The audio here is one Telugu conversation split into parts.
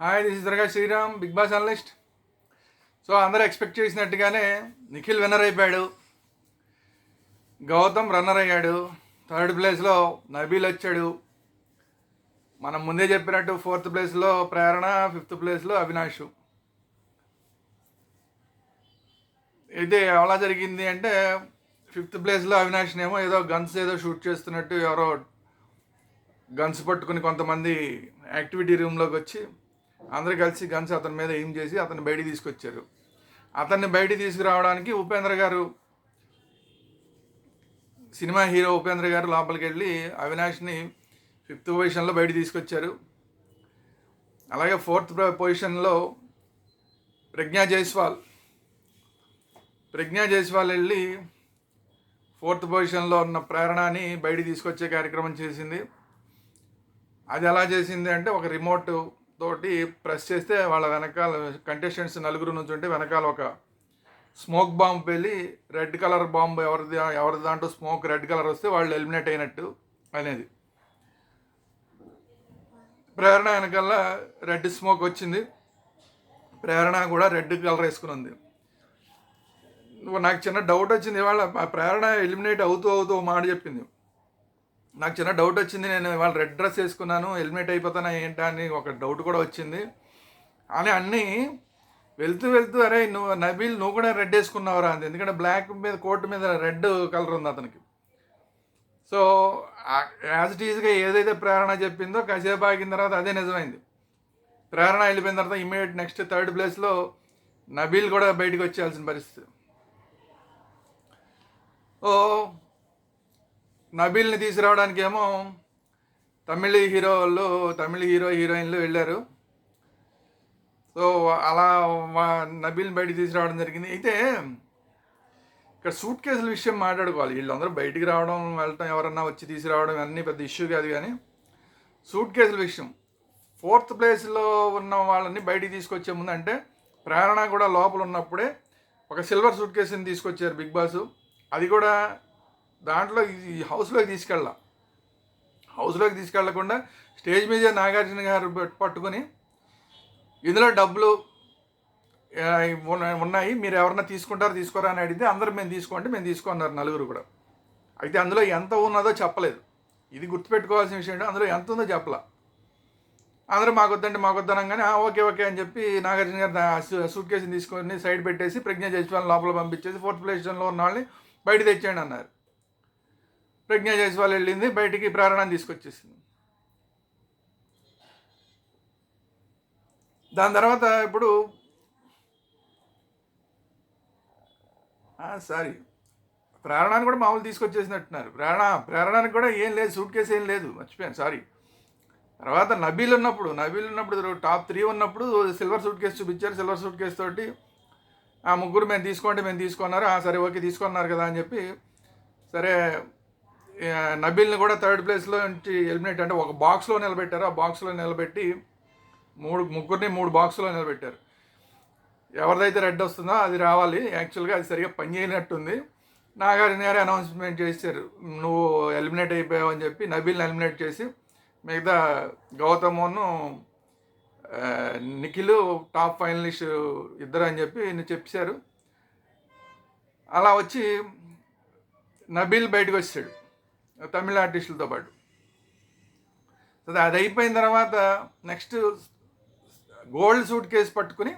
Hi this Durga Sriram Big Boss analyst so అందరూ ఎక్స్పెక్ట్ చేసినట్టుగానే నిఖిల్ విన్నర్ అయిపోయాడు. గౌతమ్ రన్నర్ అయ్యాడు. థర్డ్ ప్లేస్లో నబీల్ వచ్చాడు. మనం ముందే చెప్పినట్టు ఫోర్త్ ప్లేస్లో ప్రేరణ ఫిఫ్త్ ప్లేస్లో అవినాష్. అయితే ఎలా జరిగింది అంటే ఫిఫ్త్ ప్లేస్లో అవినాష్నేమో ఏదో గన్స్ ఏదో షూట్ చేస్తున్నట్టు ఎవరో గన్స్ పట్టుకుని కొంతమంది యాక్టివిటీ రూమ్లోకి వచ్చి అందరూ కలిసి గన్స్ అతని మీద ఏం చేసి అతన్ని బయటికి తీసుకొచ్చారు. అతన్ని బయటికి తీసుకురావడానికి ఉపేంద్ర గారు సినిమా హీరో ఉపేంద్ర గారు లోపలికి వెళ్ళి అవినాష్ని ఫిఫ్త్ పొజిషన్లో బయట తీసుకొచ్చారు. అలాగే ఫోర్త్ పొజిషన్లో ప్రజ్ఞా జైస్వాల్. ప్రజ్ఞా జైస్వాల్ వెళ్ళి ఫోర్త్ పొజిషన్లో ఉన్న ప్రేరణని బయట తీసుకొచ్చే కార్యక్రమం చేసింది. అది ఎలా చేసింది అంటే ఒక రిమోట్ తోటి ప్రెస్ చేస్తే వాళ్ళ వెనకాల కంటెస్టెంట్స్ నలుగురు నుంచి ఉంటే వెనకాల ఒక స్మోక్ బాంబు వెళ్ళి రెడ్ కలర్ బాంబు ఎవరిది ఎవరి దాంట్లో స్మోక్ రెడ్ కలర్ వస్తే వాళ్ళు ఎలిమినేట్ అయినట్టు అనేది. ప్రేరణ వెనకాల రెడ్ స్మోక్ వచ్చింది. ప్రేరణ కూడా రెడ్ కలర్ వేసుకుని ఉంది. నాకు చిన్న డౌట్ వచ్చింది. ఇవాళ ప్రేరణ ఎలిమినేట్ అవుతూ అవుతూ మాట చెప్పింది. నాకు చిన్న డౌట్ వచ్చింది. నేను ఇవాళ రెడ్ డ్రెస్ వేసుకున్నాను హెల్మెట్ అయిపోతానా ఏంటా అని ఒక డౌట్ కూడా వచ్చింది. అని అన్నీ వెళ్తూ వెళ్తూ అరే నువ్వు నబీల్ నువ్వు కూడా రెడ్ వేసుకున్నావురా అంది. ఎందుకంటే బ్లాక్ మీద కోట్ మీద రెడ్ కలర్ ఉంది అతనికి. సో యాజ్ ఇట్ ఈజ్గా ఏదైతే ప్రేరణ చెప్పిందో కాసేపు ఆగిన తర్వాత అదే నిజమైంది. ప్రేరణ వెళ్ళిపోయిన తర్వాత ఇమీడియట్ నెక్స్ట్ థర్డ్ ప్లేస్లో నబీల్ కూడా బయటకు వచ్చేయాల్సిన పరిస్థితి. ఓ నబీల్ని తీసుకురావడానికి ఏమో తమిళ హీరో వాళ్ళు తమిళ హీరో హీరోయిన్లు వెళ్ళారు. సో అలా వా- నబీల్ని బయటికి తీసుకురావడం జరిగింది. అయితే ఇక్కడ సూట్ కేసుల విషయం మాట్లాడుకోవాలి. వీళ్ళందరూ బయటికి రావడం వెళ్ళటం ఎవరన్నా వచ్చి తీసుకురావడం అన్నీ పెద్ద ఇష్యూ కాదు కానీ సూట్ కేసుల విషయం. ఫోర్త్ ప్లేస్లో ఉన్న వాళ్ళని బయటికి తీసుకొచ్చే ముందు అంటే ప్రేరణ కూడా లోపల ఉన్నప్పుడే ఒక సిల్వర్ సూట్ కేసుని తీసుకొచ్చారు బిగ్ బాస్. అది కూడా దాంట్లో ఈ హౌస్లోకి తీసుకెళ్ళా. హౌస్లోకి తీసుకెళ్ళకుండా స్టేజ్ మీద నాగార్జున గారు పట్టుకొని ఇందులో డబ్బులు ఉన్నాయి. మీరు ఎవరన్నా తీసుకుంటారో తీసుకోరా అని అడిగితే అందరూ మేము తీసుకోండి మేము తీసుకున్నారు నలుగురు కూడా. అయితే అందులో ఎంత ఉన్నదో చెప్పలేదు. ఇది గుర్తుపెట్టుకోవాల్సిన విషయం ఏంటంటే అందులో ఎంత ఉందో చెప్పలా. అందరూ మాకు వద్దండి మాకు వద్దనంగానే ఓకే ఓకే అని చెప్పి నాగార్జున గారు సూట్ కేసుని తీసుకొని సైడ్ పెట్టేసి ప్రజ్ఞ జైస్వాల్ లోపల పంపించేసి ఫోర్త్ పొజిషన్లో ఉన్న వాళ్ళని బయట తెచ్చేయండి అన్నారు. ప్రజ్ఞ జైస్వాల్ వెళ్ళింది బయటికి ప్రారణాన్ని తీసుకొచ్చేసింది. దాని తర్వాత ఇప్పుడు సారీ ప్రేరణాన్ని కూడా మామూలు తీసుకొచ్చేసినట్టున్నారు. ప్రేరణ ప్రేరణానికి కూడా ఏం లేదు సూట్ కేసు ఏం లేదు మర్చిపోయాను సారీ. తర్వాత నబీలు ఉన్నప్పుడు నబీలు ఉన్నప్పుడు టాప్ త్రీ ఉన్నప్పుడు సిల్వర్ సూట్ కేసు చూపించారు సిల్వర్ సూట్ కేసు తోటి ఆ ముగ్గురు మేము తీసుకోండి మేము తీసుకున్నారు "ఆ, సరే ఓకే తీసుకున్నారు కదా అని చెప్పి సరే నబీల్ని కూడా థర్డ్ ప్లేస్లో నుంచి ఎలిమినేట్ అంటే ఒక బాక్స్లో నిలబెట్టారు. ఆ బాక్స్లో నిలబెట్టి మూడు ముగ్గురిని మూడు బాక్స్లో నిలబెట్టారు. ఎవరిదైతే రెడ్ వస్తుందో అది రావాలి. యాక్చువల్గా అది సరిగా పనిచేయనట్టుంది నాగార్జున గారు అనౌన్స్మెంట్ చేశారు. నువ్వు ఎలిమినేట్ అయిపోయావు అని చెప్పి నబీల్ని ఎలిమినేట్ చేసి మిగతా గౌతమ్ను నిఖిల్ టాప్ ఫైనలిస్ట్ ఇద్దరు అని చెప్పి నేను చెప్పారు. అలా వచ్చి నబీల్ బయటకు వచ్చాడు. తమిళ ఆర్టిస్టులతో పాటు. సో అది అయిపోయిన తర్వాత నెక్స్ట్ గోల్డ్ సూట్ కేసు పట్టుకుని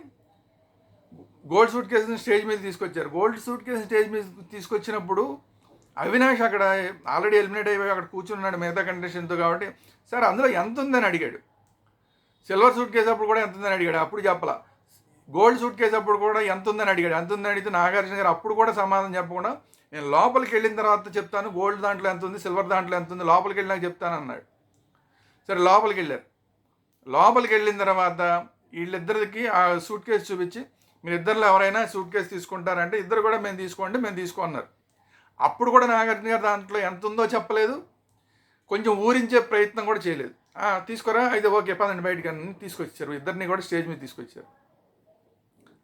గోల్డ్ సూట్ కేసుని స్టేజ్ మీద తీసుకొచ్చారు. గోల్డ్ సూట్ కేసు స్టేజ్ మీద తీసుకొచ్చినప్పుడు అవినాష్ అక్కడ ఆల్రెడీ ఎలిమినేట్ అయిపోయి అక్కడ కూర్చున్నాడు మిగతా కండిషన్తో కాబట్టి సార్ అందులో ఎంత ఉందని అడిగాడు. సిల్వర్ సూట్ కేసు అప్పుడు కూడా ఎంత ఉందని అడిగాడు. అప్పుడు చెప్పలా. గోల్డ్ సూట్ కేసు అప్పుడు కూడా ఎంత ఉందని అడిగాడు. ఎంత ఉందని అడిగితే నాగార్జున గారు అప్పుడు కూడా సమాధానం చెప్పకుండా నేను లోపలికి వెళ్ళిన తర్వాత చెప్తాను గోల్డ్ దాంట్లో ఎంత ఉంది సిల్వర్ దాంట్లో ఎంత ఉంది లోపలికి వెళ్ళినాక చెప్తాను అన్నాడు. సరే లోపలికి వెళ్ళారు. లోపలికి వెళ్ళిన తర్వాత వీళ్ళిద్దరికి ఆ సూట్ కేసు చూపించి మీరు ఇద్దరిలో ఎవరైనా సూట్ కేసు తీసుకుంటారంటే ఇద్దరు కూడా మేము తీసుకోండి మేము తీసుకున్నారు అప్పుడు కూడా నాగార్జున గారు దాంట్లో ఎంత ఉందో చెప్పలేదు. కొంచెం ఊరించే ప్రయత్నం కూడా చేయలేదు. తీసుకురా తీసుకోరా? అయితే ఓకే పదండి బయటకి అని తీసుకొచ్చారు. ఇద్దరిని కూడా స్టేజ్ మీద తీసుకొచ్చారు.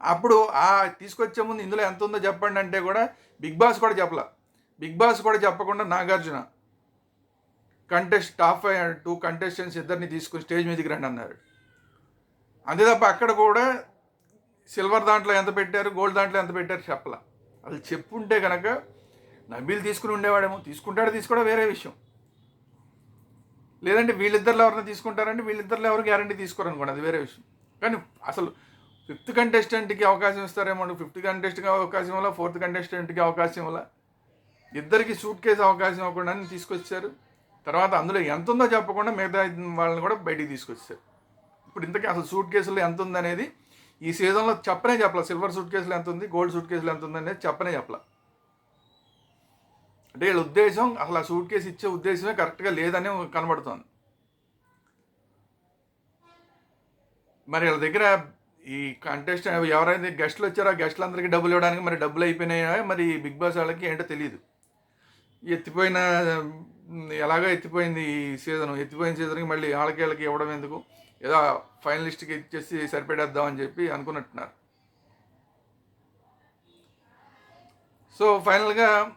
అప్పుడు ఆ తీసుకొచ్చే ముందు ఇందులో ఎంత ఉందో చెప్పండి అంటే కూడా బిగ్ బాస్ కూడా చెప్పలా. బిగ్ బాస్ కూడా చెప్పకుండా Nagarjuna contest top two contestants ఇద్దరిని తీసుకుని స్టేజ్ మీదకి రండి అన్నారు. అంతే తప్ప అక్కడ కూడా సిల్వర్ దాంట్లో ఎంత పెట్టారు గోల్డ్ దాంట్లో ఎంత పెట్టారు చెప్పలా. అది చెప్పుంటే కనుక నబీలు తీసుకుని ఉండేవాడేమో తీసుకుంటాడు తీసుకోవడం వేరే విషయం. లేదంటే వీళ్ళిద్దరిలో ఎవరైనా తీసుకుంటారంటే వీళ్ళిద్దరిలో ఎవరు గ్యారంటీ తీసుకోరు అనుకోండి అది వేరే విషయం. కానీ అసలు ఫిఫ్త్ కంటెస్టెంట్కి అవకాశం ఇస్తారేమో ఫిఫ్త్ కంటెస్ట్కి అవకాశం వల్ల ఫోర్త్ కంటెస్టెంట్కి అవకాశం వల్ల. ఇద్దరికి సూట్ కేసు అవకాశం ఇవ్వకుండా తీసుకొచ్చారు. తర్వాత అందులో ఎంత ఉందో చెప్పకుండా మిగతా వాళ్ళని కూడా బయటికి తీసుకొచ్చారు. ఇప్పుడు ఇంతకీ అసలు సూట్ కేసులో ఎంత ఉందనేది ఈ సీజన్లో చెప్పనే చెప్పలే. సిల్వర్ సూట్ కేసులు ఎంత ఉంది గోల్డ్ సూట్ కేసులు ఎంత ఉంది అనేది చెప్పనే చెప్పలే. అంటే వీళ్ళ ఉద్దేశం అసలు ఆ సూట్ కేసు ఇచ్చే ఉద్దేశమే కరెక్ట్గా లేదని కనబడుతోంది. మరి వీళ్ళ దగ్గర ఈ కంటెస్ట్ ఎవరైతే గెస్ట్లు వచ్చారో ఆ గెస్ట్లందరికీ డబ్బులు ఇవ్వడానికి మరి డబ్బులు అయిపోయినాయా? మరి బిగ్ బాస్ వాళ్ళకి ఏంటో తెలియదు ఎత్తిపోయిన ఎలాగో ఎత్తిపోయింది ఈ సీజన్. ఎత్తిపోయిన సీజన్కి మళ్ళీ వాళ్ళకి వాళ్ళకి ఇవ్వడం ఎందుకు? ఏదో ఫైనలిస్ట్కి ఇచ్చేసి సరిపెడేద్దామని చెప్పి అనుకున్నట్టున్నారు. సో ఫైనల్గా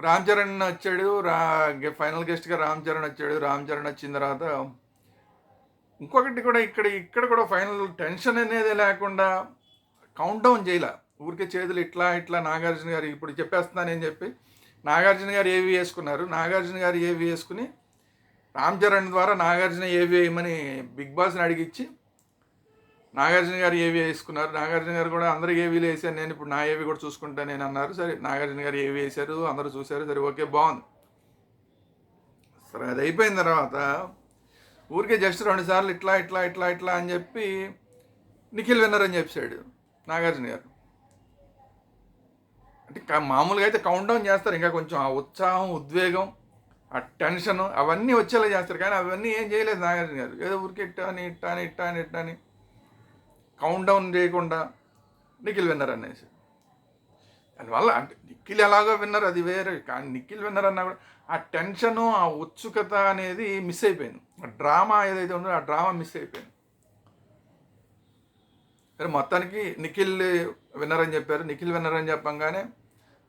రామ్ చరణ్ వచ్చాడు. రా ఫైనల్ గెస్ట్గా రామ్ చరణ్ వచ్చాడు. రామ్ చరణ్ వచ్చిన తర్వాత ఇంకొకటి కూడా ఇక్కడ ఇక్కడ కూడా ఫైనల్ టెన్షన్ అనేది లేకుండా కౌంట్ డౌన్ చేయలే. ఊరికే చేతులు ఇట్లా ఇట్లా నాగార్జున గారు ఇప్పుడు చెప్పేస్తున్నానని చెప్పి నాగార్జున గారు ఏవి వేసుకున్నారు? నాగార్జున గారు ఏవి వేసుకుని రామ్ చరణ్ ద్వారా నాగార్జున ఏవి వేయమని బిగ్ బాస్ని అడిగిచ్చి నాగార్జున గారు ఏవి వేసుకున్నారు? నాగార్జున గారు కూడా అందరూ ఏవీలు వేసాను నేను ఇప్పుడు నా ఏవి కూడా చూసుకుంటా నేను అన్నారు. సరే నాగార్జున గారు ఏవి వేశారు అందరూ చూశారు సరే ఓకే బాగుంది. సరే అది అయిపోయిన తర్వాత ఊరికే జస్ట్ రెండు సార్లు ఇట్లా ఇట్లా ఇట్లా ఇట్లా అని చెప్పి నిఖిల్ విన్నర్ అని చెప్పాడు నాగార్జున గారు. అంటే మామూలుగా అయితే కౌంట్ డౌన్ చేస్తారు. ఇంకా కొంచెం ఆ ఉత్సాహం ఉద్వేగం ఆ టెన్షన్ అవన్నీ వచ్చేలా చేస్తారు. కానీ అవన్నీ ఏం చేయలేదు నాగార్జున గారు. ఏదో ఊరికి ఇట్టా అని ఇట్టా అని ఇట్టా అని ఇట్టా అని. కౌంట్ డౌన్ చేయకుండా నిఖిల్ విన్నర్ అనేసి. దానివల్ల అంటే నిఖిల్ ఎలాగో విన్నర్ అది వేరే. కానీ నిఖిల్ విన్నర్ అన్నా కూడా ఆ టెన్షను ఆ ఉత్సుకత అనేది మిస్ అయిపోయింది. ఆ డ్రామా ఏదైతే ఉందో ఆ డ్రామా మిస్ అయిపోయింది. సరే మొత్తానికి నిఖిల్ విన్నర్ అని చెప్పారు. నిఖిల్ విన్నర్ అని చెప్పంగానే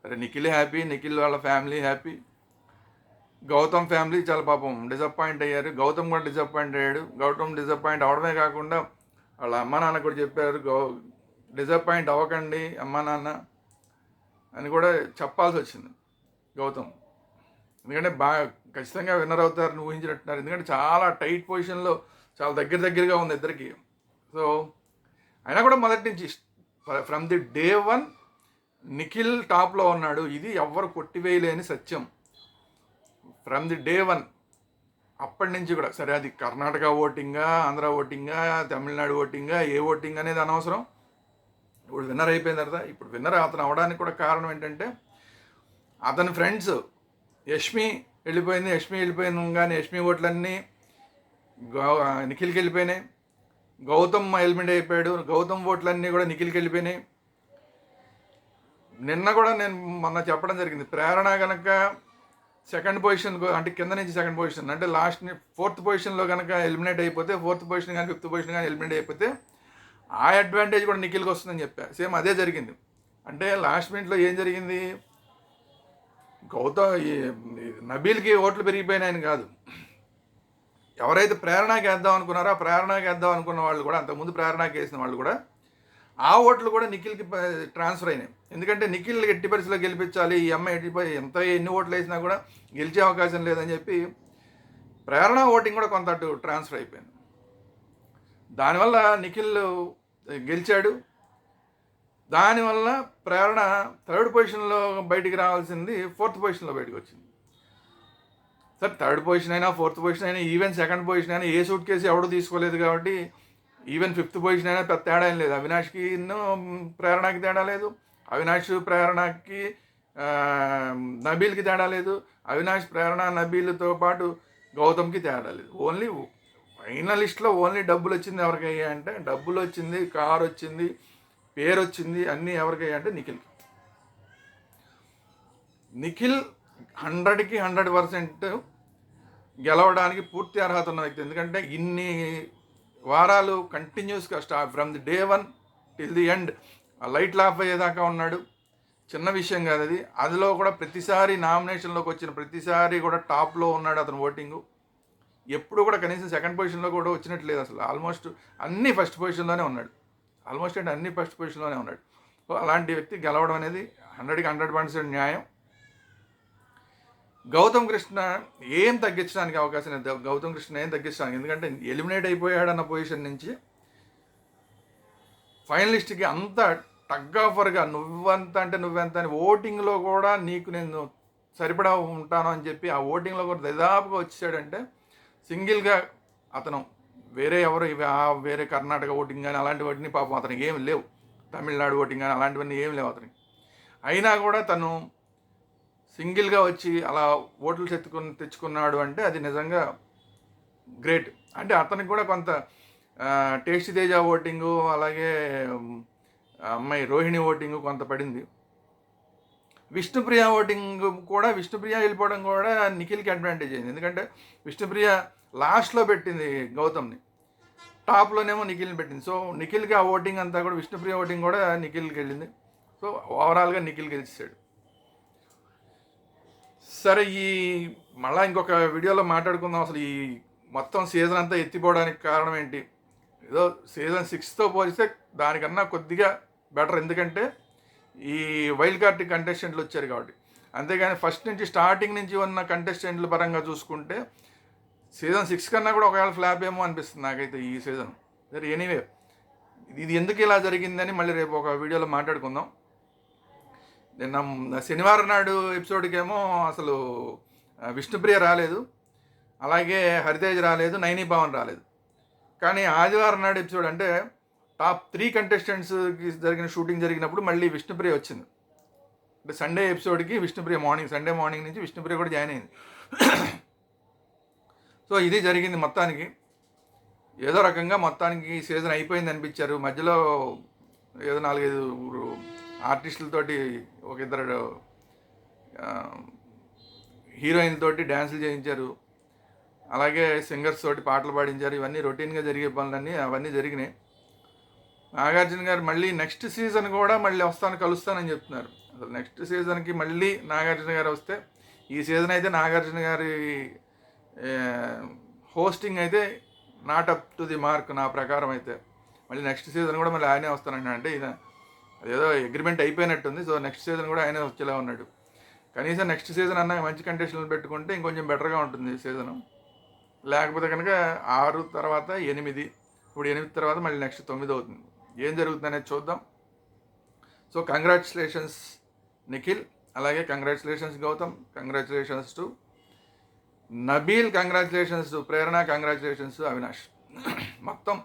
సరే నిఖిల్ హ్యాపీ నిఖిల్ వాళ్ళ ఫ్యామిలీ హ్యాపీ. గౌతమ్ ఫ్యామిలీ చాలా పాపం డిసప్పాయింట్ అయ్యారు. గౌతమ్ కూడా డిసప్పాయింట్ అయ్యాడు. గౌతమ్ డిసప్పాయింట్ అవడమే కాకుండా వాళ్ళ అమ్మ నాన్న కూడా చెప్పారు గౌ డిసప్పాయింట్ అవ్వకండి అమ్మ నాన్న. అని కూడా చెప్పాల్సి వచ్చింది గౌతమ్. ఎందుకంటే బాగా ఖచ్చితంగా విన్నర్ అవుతారని ఊహించినట్టున్నారు. ఎందుకంటే చాలా టైట్ పొజిషన్లో చాలా దగ్గర దగ్గరగా ఉంది ఇద్దరికి. సో అయినా కూడా మొదటి నుంచి from the day one Nikhil టాప్లో ఉన్నాడు. ఇది ఎవ్వరు కొట్టివేయలేని సత్యం. ఫ్రమ్ ది డే వన్ అప్పటి నుంచి కూడా. సరే అది కర్ణాటక ఓటింగా ఆంధ్ర ఓటింగా తమిళనాడు ఓటింగా ఏ ఓటింగ్ అనేది అనవసరం. ఇప్పుడు విన్నర్ అయిపోయిన తర్వాత ఇప్పుడు విన్నర్ అతను అవడానికి కూడా కారణం ఏంటంటే అతని ఫ్రెండ్స్ యష్మి వెళ్ళిపోయింది యష్మి వెళ్ళిపోయింది కానీ యష్మి ఓట్లన్నీ గౌ నిఖిల్కి వెళ్ళిపోయినాయి. గౌతమ్ ఎలిమెంట్ అయిపోయాడు. గౌతమ్ ఓట్లన్నీ కూడా నిఖిల్కి వెళ్ళిపోయినాయి. నిన్న కూడా నేను మొన్న చెప్పడం జరిగింది. ప్రేరణ కనుక సెకండ్ పొజిషన్ అంటే కింద నుంచి సెకండ్ పొజిషన్ అంటే లాస్ట్ ఫోర్త్ పొజిషన్లో కనుక ఎలిమినేట్ అయిపోతే ఫోర్త్ పొజిషన్ కానీ ఫిఫ్త్ పొజిషన్ కానీ ఎలిమినేట్ అయిపోతే ఆ అడ్వాంటేజ్ కూడా నిఖిల్కి వస్తుందని చెప్పా. సేమ్ అదే జరిగింది. అంటే లాస్ట్ మినిట్లో ఏం జరిగింది? గౌతమ్ ఈ నబీల్కి ఓట్లు పెరిగిపోయినాయని కాదు. ఎవరైతే ప్రేరణకి వేద్దాం అనుకున్నారో ఆ ప్రేరణకి వేద్దాం అనుకున్న వాళ్ళు కూడా అంతకుముందు ప్రేరణకి వేసిన వాళ్ళు కూడా ఆ ఓట్లు కూడా నిఖిల్కి ట్రాన్స్ఫర్ అయినాయి. ఎందుకంటే నిఖిల్ ఎట్టి పరిస్థితిలో గెలిపించాలి? ఈ అమ్మాయి ఎట్టి ఎంత ఎన్ని ఓట్లు వేసినా కూడా గెలిచే అవకాశం లేదని చెప్పి ప్రేరణ ఓటింగ్ కూడా కొంత ట్రాన్స్ఫర్ అయిపోయింది. దానివల్ల నిఖిల్ గెలిచాడు. దానివల్ల ప్రేరణ థర్డ్ పొజిషన్లో బయటికి రావాల్సింది ఫోర్త్ పొజిషన్లో బయటకు వచ్చింది. సార్ థర్డ్ పొజిషన్ అయినా ఫోర్త్ పొజిషన్ అయినా ఈవెన్ సెకండ్ పొజిషన్ అయినా ఏ సూట్ కేసు ఎవడు తీసుకోలేదు కాబట్టి ఈవెన్ ఫిఫ్త్ పొజిషన్ అయినా పెద్ద తేడా ఏం లేదు. అవినాష్కి ఇన్నో ప్రేరణకి తేడా లేదు. అవినాష్ ప్రేరణకి నబీల్కి తేడా లేదు. అవినాష్ ప్రేరణ నబీల్తో పాటు గౌతమ్కి తేడా లేదు. ఓన్లీ ఫైనలిస్ట్లో ఓన్లీ డబ్బులు వచ్చింది ఎవరికి అయ్యాయి అంటే డబ్బులు వచ్చింది కార్ వచ్చింది పేరు వచ్చింది అన్నీ ఎవరికి అంటే నిఖిల్కి నిఖిల్ హండ్రెడ్కి హండ్రెడ్ పర్సెంట్ గెలవడానికి పూర్తి అర్హత ఉన్న వ్యక్తి. ఎందుకంటే ఇన్ని వారాలు కంటిన్యూస్గా స్టా from the day one till the end light off అయ్యేదాకా ఉన్నాడు. చిన్న విషయం కాదు అది అందులో కూడా ప్రతిసారి నామినేషన్లోకి వచ్చిన ప్రతిసారి కూడా టాప్లో ఉన్నాడు అతను ఓటింగు. ఎప్పుడు కూడా కనీసం సెకండ్ పొజిషన్లో కూడా వచ్చినట్టు లేదు అసలు. ఆల్మోస్ట్ అన్ని ఫస్ట్ పొజిషన్లోనే ఉన్నాడు. ఆల్మోస్ట్ అంటే అన్ని ఫస్ట్ పొజిషన్లోనే ఉన్నాడు. సో అలాంటి వ్యక్తి గెలవడం అనేది హండ్రెడ్కి హండ్రెడ్ పర్సెంట్ న్యాయం. గౌతమ్ కృష్ణ ఏం తగ్గించడానికి అవకాశం లేదు. గౌతమ్ కృష్ణ ఏం తగ్గించడానికి? ఎందుకంటే ఎలిమినేట్ అయిపోయాడన్న పొజిషన్ నుంచి ఫైనలిస్ట్కి అంత టగ్ ఆఫర్గా నువ్వంత అంటే నువ్వెంత అని ఓటింగ్లో కూడా నీకు నేను సరిపడా ఉంటాను అని చెప్పి ఆ ఓటింగ్లో కూడా దాదాపుగా వచ్చాడంటే సింగిల్గా అతను వేరే ఎవరు వేరే కర్ణాటక ఓటింగ్ కానీ అలాంటి వాటిని పాపం అతనికి ఏమి లేవు. తమిళనాడు ఓటింగ్ కానీ అలాంటివన్నీ ఏమి లేవు అతనికి. అయినా కూడా తను సింగిల్గా వచ్చి అలా ఓట్లు తెచ్చుకుని తెచ్చుకున్నాడు అంటే అది నిజంగా గ్రేట్. అంటే అతనికి కూడా కొంత టేస్ట్ టేస్టీ తేజ ఓటింగు అలాగే అమ్మాయి రోహిణి ఓటింగు కొంత పడింది. విష్ణుప్రియ ఓటింగ్ కూడా విష్ణుప్రియ వెళ్ళిపోవడం కూడా నిఖిల్కి అడ్వాంటేజ్ అయింది. ఎందుకంటే విష్ణుప్రియ లాస్ట్లో పెట్టింది గౌతమ్ని. టాప్లోనేమో నిఖిల్ని పెట్టింది. సో నిఖిల్కి ఆ ఓటింగ్ అంతా కూడా విష్ణుప్రియ ఓటింగ్ కూడా నిఖిల్కి వెళ్ళింది. సో ఓవరాల్గా నిఖిల్ గెలిచాడు. సరే ఈ మళ్ళీ ఇంకొక వీడియోలో మాట్లాడుకుందాం. అసలు ఈ మొత్తం సీజన్ అంతా ఎత్తిపోవడానికి కారణం ఏంటి? ఏదో సీజన్ సిక్స్తో పోలిస్తే దానికన్నా కొద్దిగా బెటర్ ఎందుకంటే ఈ వైల్డ్ కార్డ్ కంటెస్టెంట్లు వచ్చారు కాబట్టి. అంతేగాని ఫస్ట్ నుంచి స్టార్టింగ్ నుంచి ఉన్న కంటెస్టెంట్ల పరంగా చూసుకుంటే సీజన్ సిక్స్ కన్నా కూడా ఒకవేళ ఫ్లాప్ ఏమో అనిపిస్తుంది నాకైతే ఈ సీజన్ సరే ఎనీవే ఇది ఎందుకు ఇలా జరిగిందని మళ్ళీ రేపు ఒక వీడియోలో మాట్లాడుకుందాం. నిన్న శనివారం నాడు ఎపిసోడ్కేమో అసలు విష్ణుప్రియ రాలేదు. అలాగే హరితేజ్ రాలేదు నైని భవన్ రాలేదు. కానీ ఆదివారం నాడు ఎపిసోడ్ అంటే టాప్ త్రీ కంటెస్టెంట్స్కి జరిగిన షూటింగ్ జరిగినప్పుడు మళ్ళీ విష్ణుప్రియ వచ్చింది. అంటే సండే ఎపిసోడ్కి విష్ణుప్రియ మార్నింగ్ సండే మార్నింగ్ నుంచి విష్ణుప్రియ కూడా జాయిన్ అయింది. సో ఇది జరిగింది మొత్తానికి. ఏదో రకంగా మొత్తానికి సీజన్ అయిపోయింది అనిపించారు. మధ్యలో ఏదో నాలుగైదు ఆర్టిస్టులతోటి ఒక ఇద్దరు హీరోయిన్ తోటి డ్యాన్సులు చేయించారు. అలాగే సింగర్స్ తోటి పాటలు పాడించారు. ఇవన్నీ రొటీన్గా జరిగే పనులన్నీ అవన్నీ జరిగినాయి. నాగార్జున గారు మళ్ళీ నెక్స్ట్ సీజన్ కూడా మళ్ళీ వస్తాను కలుస్తానని చెప్తున్నారు. అసలు నెక్స్ట్ సీజన్కి మళ్ళీ నాగార్జున గారు వస్తే ఈ సీజన్ అయితే నాగార్జున గారి హోస్టింగ్ అయితే not up to the mark నా ప్రకారం అయితే. మళ్ళీ నెక్స్ట్ సీజన్ కూడా మళ్ళీ ఆయనే వస్తానంటున్నాడు అంటే ఈయన అదేదో అగ్రిమెంట్ అయిపోయినట్టుంది సో నెక్స్ట్ సీజన్ కూడా ఆయనే వచ్చేలా ఉన్నాడు. కనీసం నెక్స్ట్ సీజన్ అన్న మంచి కండిషన్లు పెట్టుకుంటే ఇంకొంచెం బెటర్గా ఉంటుంది సీజను. లేకపోతే కనుక ఆరు తర్వాత ఎనిమిది ఇప్పుడు ఎనిమిది తర్వాత మళ్ళీ నెక్స్ట్ తొమ్మిది అవుతుంది. ఏం జరుగుతుందనేది చూద్దాం. So congratulations Nikhil. అలాగే congratulations Gautham. Congratulations to Nabeel congratulations to Prerana congratulations Avinash. మొత్తం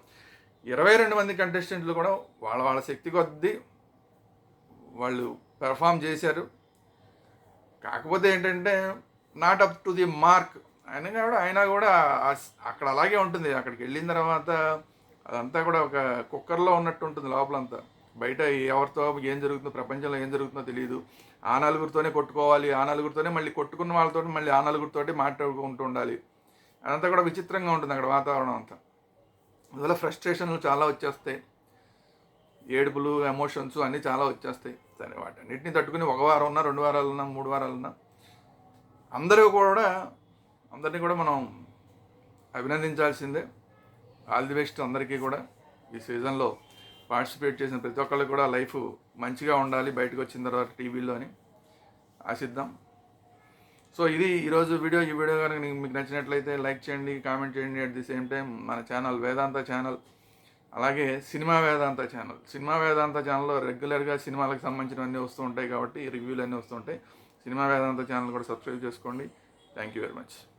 ఇరవై రెండు మంది కంటెస్టెంట్లు కూడా వాళ్ళ వాళ్ళ శక్తి కొద్దీ వాళ్ళు పెర్ఫామ్ చేశారు. కాకపోతే ఏంటంటే not up to the mark అయినా కూడా అయినా కూడా అక్కడ అలాగే ఉంటుంది. అక్కడికి వెళ్ళిన తర్వాత అదంతా కూడా ఒక కుక్కర్లో ఉన్నట్టు ఉంటుంది లోపలంతా. బయట ఎవరితో ఏం జరుగుతుందో ప్రపంచంలో ఏం జరుగుతుందో తెలియదు ఆ నలుగురితోనే కొట్టుకోవాలి ఆ నలుగురితోనే మళ్ళీ కొట్టుకున్న వాళ్ళతో మళ్ళీ ఆ నలుగురితోటి మాట్లాడుకుంటూ ఉండాలి. అదంతా కూడా విచిత్రంగా ఉంటుంది అక్కడ వాతావరణం అంతా. అందువల్ల ఫ్రస్ట్రేషన్లు చాలా వచ్చేస్తాయి. ఏడుపులు ఎమోషన్స్ అన్నీ చాలా వచ్చేస్తాయి. సరే వాటన్నిటిని తట్టుకుని ఒక వారం ఉన్నా రెండు వారాలు ఉన్నా మూడు వారాలు ఉన్నా అందరూ కూడా అందరినీ కూడా మనం అభినందించాల్సిందే. ఆల్ ది బెస్ట్ అందరికీ కూడా. ఈ సీజన్లో పార్టిసిపేట్ చేసిన ప్రతి ఒక్కళ్ళకి కూడా లైఫ్ మంచిగా ఉండాలి బయటకు వచ్చిన తర్వాత టీవీలో అని ఆశిద్దాం. సో ఇది ఈరోజు వీడియో. ఈ వీడియో కనుక మీకు నచ్చినట్లయితే లైక్ చేయండి కామెంట్ చేయండి. అట్ ది సేమ్ టైం మన ఛానల్ వేదాంత ఛానల్ అలాగే cinema Vedanta channel cinema Vedanta ఛానల్లో రెగ్యులర్గా సినిమాలకు సంబంధించినవన్నీ వస్తూ ఉంటాయి కాబట్టి రివ్యూలు అన్నీ వస్తుంటాయి సినిమా వేదాంత ఛానల్ కూడా సబ్స్క్రైబ్ చేసుకోండి. Thank you very much